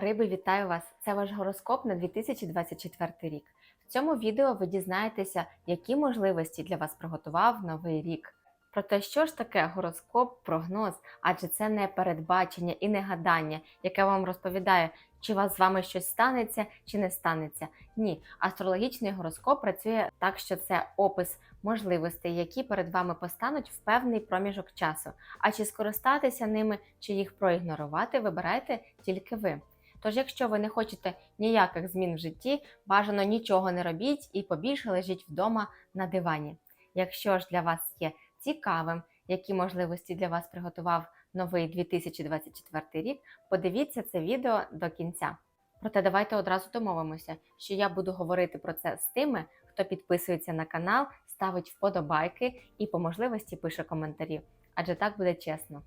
Риби, вітаю вас! Це ваш гороскоп на 2024 рік. В цьому відео ви дізнаєтеся, які можливості для вас приготував новий рік. Про те, що ж таке гороскоп, прогноз, адже це не передбачення і не гадання, яке вам розповідає, чи вас з вами щось станеться чи не станеться. Ні, астрологічний гороскоп працює так, що це опис можливостей, які перед вами постануть в певний проміжок часу. А чи скористатися ними, чи їх проігнорувати, вибирайте тільки ви. Тож, якщо ви не хочете ніяких змін в житті, бажано нічого не робіть і побільше лежіть вдома на дивані. Якщо ж для вас є цікавим, які можливості для вас приготував новий 2024 рік, подивіться це відео до кінця. Проте давайте одразу домовимося, що я буду говорити про це з тими, хто підписується на канал, ставить вподобайки і по можливості пише коментарі, адже так буде чесно.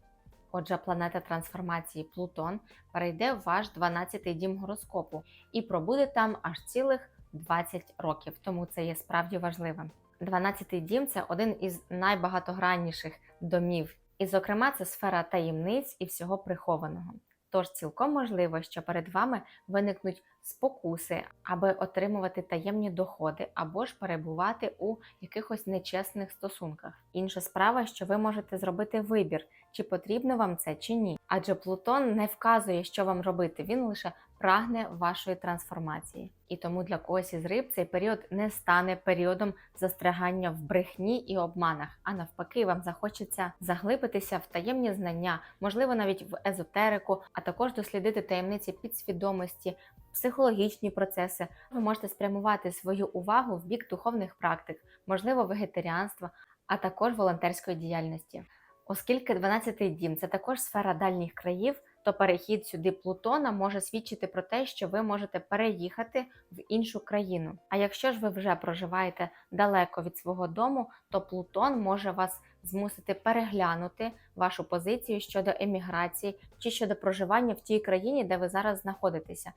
Отже, планета трансформації Плутон перейде в ваш 12-й дім гороскопу і пробуде там аж цілих 20 років, тому це є справді важливим. 12-й дім це один із найбагатогранніших домів, і, зокрема, це сфера таємниць і всього прихованого. Тож цілком можливо, що перед вами виникнуть спокуси, аби отримувати таємні доходи або ж перебувати у якихось нечесних стосунках. Інша справа, що ви можете зробити вибір, чи потрібно вам це чи ні. Адже Плутон не вказує, що вам робити, він лише прагне вашої трансформації. І тому для когось із риб цей період не стане періодом застрягання в брехні і обманах, а навпаки, вам захочеться заглибитися в таємні знання, можливо, навіть в езотерику, а також дослідити таємниці підсвідомості, психологічні процеси. Ви можете спрямувати свою увагу в бік духовних практик, можливо, вегетаріанства, а також волонтерської діяльності. Оскільки 12-й дім це також сфера дальніх країв, то перехід сюди Плутона може свідчити про те, що ви можете переїхати в іншу країну. А якщо ж ви вже проживаєте далеко від свого дому, то Плутон може вас змусити переглянути вашу позицію щодо еміграції чи щодо проживання в тій країні, де ви зараз знаходитеся,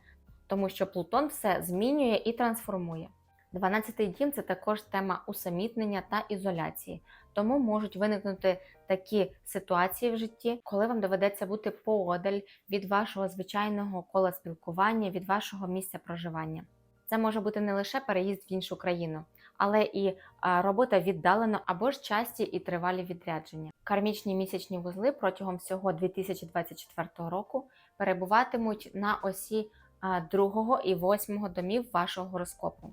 тому що Плутон все змінює і трансформує. 12-й дім це також тема усамітнення та ізоляції, тому можуть виникнути такі ситуації в житті, коли вам доведеться бути поодаль від вашого звичайного кола спілкування, від вашого місця проживання. Це може бути не лише переїзд в іншу країну, але і робота віддалено або ж часті і тривалі відрядження. Кармічні місячні вузли протягом всього 2024 року перебуватимуть на осі другого і восьмого домів вашого гороскопу.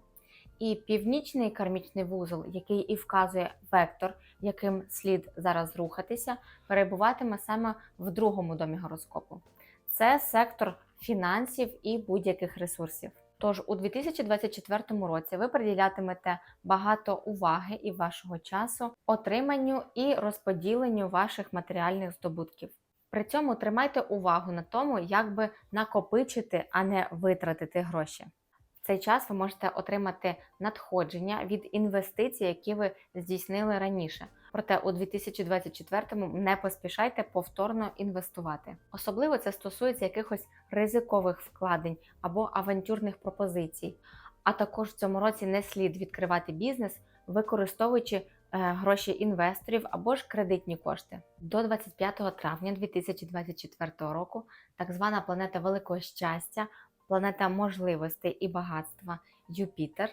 І північний кармічний вузол, який і вказує вектор, яким слід зараз рухатися, перебуватиме саме в другому домі гороскопу. Це сектор фінансів і будь-яких ресурсів. Тож у 2024 році ви приділятимете багато уваги і вашого часу отриманню і розподіленню ваших матеріальних здобутків. При цьому тримайте увагу на тому, як би накопичити, а не витратити гроші. Цей час ви можете отримати надходження від інвестицій, які ви здійснили раніше. Проте у 2024-му не поспішайте повторно інвестувати. Особливо це стосується якихось ризикових вкладень або авантюрних пропозицій. А також в цьому році не слід відкривати бізнес, використовуючи е, гроші інвесторів або ж кредитні кошти. До 25 травня 2024 року так звана планета Великого щастя планета можливостей і багатства Юпітер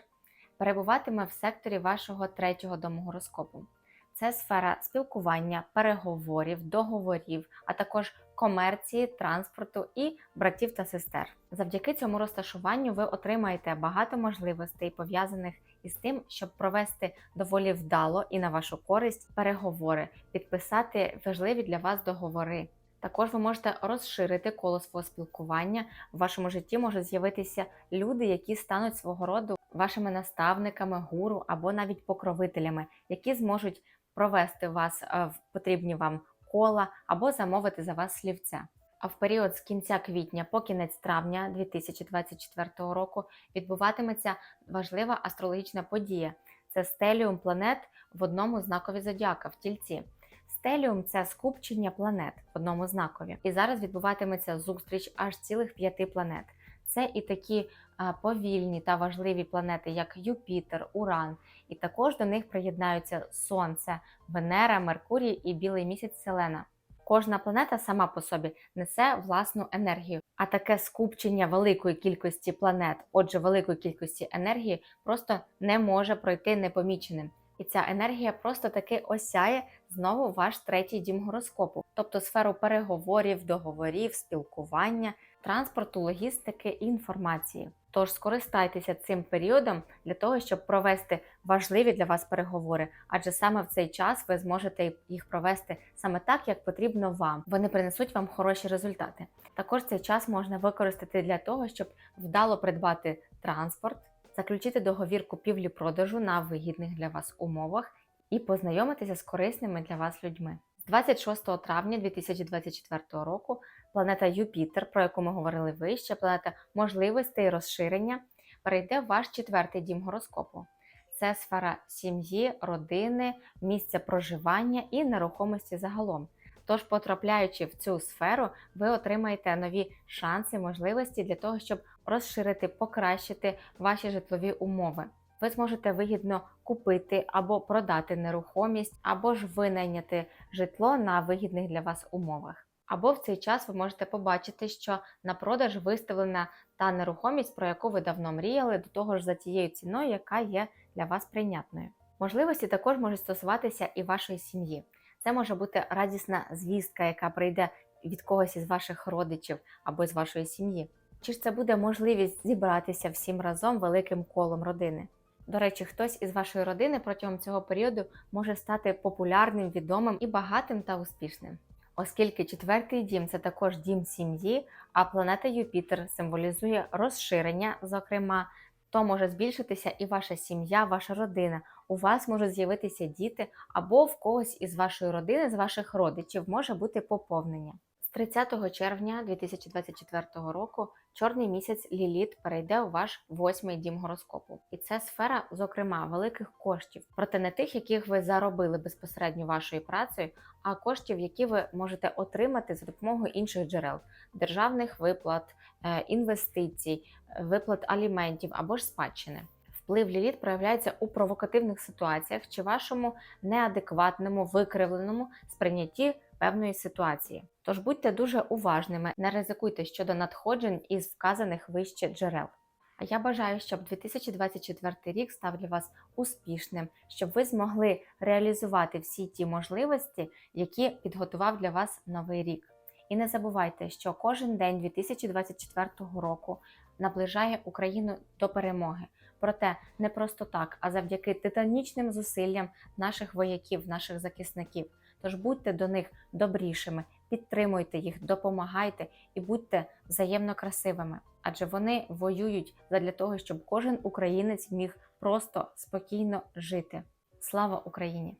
перебуватиме в секторі вашого третього дому гороскопу. Це сфера спілкування, переговорів, договорів, а також комерції, транспорту і братів та сестер. Завдяки цьому розташуванню ви отримаєте багато можливостей, пов'язаних із тим, щоб провести доволі вдало і на вашу користь переговори, підписати важливі для вас договори. Також ви можете розширити коло свого спілкування. В вашому житті можуть з'явитися люди, які стануть свого роду вашими наставниками, гуру або навіть покровителями, які зможуть провести вас в потрібні вам кола або замовити за вас слівця. А в період з кінця квітня по кінець травня 2024 року відбуватиметься важлива астрологічна подія. Це стеліум планет в одному знакові зодіака в тільці. Стеліум це скупчення планет в одному знакові. І зараз відбуватиметься зустріч аж цілих п'яти планет. Це і такі повільні та важливі планети, як Юпітер, Уран, і також до них приєднаються Сонце, Венера, Меркурій і білий місяць Селена. Кожна планета сама по собі несе власну енергію, а таке скупчення великої кількості планет, отже, великої кількості енергії, просто не може пройти непоміченим. І ця енергія просто таки осяє знову ваш третій дім гороскопу, тобто сферу переговорів, договорів, спілкування, транспорту, логістики і інформації. Тож скористайтеся цим періодом для того, щоб провести важливі для вас переговори, адже саме в цей час ви зможете їх провести саме так, як потрібно вам. Вони принесуть вам хороші результати. Також цей час можна використати для того, щоб вдало придбати транспорт, заключити договір купівлі-продажу на вигідних для вас умовах і познайомитися з корисними для вас людьми. З 26 травня 2024 року планета Юпітер, про яку ми говорили вище, планета можливостей і розширення, перейде в ваш четвертий дім гороскопу. Це сфера сім'ї, родини, місця проживання і нерухомості загалом. Тож, потрапляючи в цю сферу, ви отримаєте нові шанси, можливості для того, щоб розширити, покращити ваші житлові умови. Ви зможете вигідно купити або продати нерухомість, або ж винайняти житло на вигідних для вас умовах. Або в цей час ви можете побачити, що на продаж виставлена та нерухомість, про яку ви давно мріяли, до того ж за тією ціною, яка є для вас прийнятною. Можливості також можуть стосуватися і вашої сім'ї. Це може бути радісна звістка, яка прийде від когось із ваших родичів або з вашої сім'ї. Чи ж це буде можливість зібратися всім разом великим колом родини? До речі, хтось із вашої родини протягом цього періоду може стати популярним, відомим і багатим та успішним. Оскільки четвертий дім це також дім сім'ї, а планета Юпітер символізує розширення, зокрема, то може збільшитися і ваша сім'я, ваша родина. У вас можуть з'явитися діти, або в когось із вашої родини, з ваших родичів може бути поповнення. З 30 червня 2024 року чорний місяць Ліліт перейде у ваш восьмий дім гороскопу, і це сфера, зокрема, великих коштів, проте не тих, яких ви заробили безпосередньо вашою працею, а коштів, які ви можете отримати за допомогою інших джерел державних виплат, е, інвестицій, е, виплат аліментів або ж спадщини. Вплив ліліт проявляється у провокативних ситуаціях чи вашому неадекватному, викривленому сприйнятті певної ситуації. Тож будьте дуже уважними, не ризикуйте щодо надходжень із вказаних вище джерел. А я бажаю, щоб 2024 рік став для вас успішним, щоб ви змогли реалізувати всі ті можливості, які підготував для вас новий рік. І не забувайте, що кожен день 2024 року наближає Україну до перемоги. Проте не просто так, а завдяки титанічним зусиллям наших вояків, наших захисників. Тож будьте до них добрішими, підтримуйте їх, допомагайте і будьте взаємно красивими, адже вони воюють задля того, щоб кожен українець міг просто спокійно жити. Слава Україні!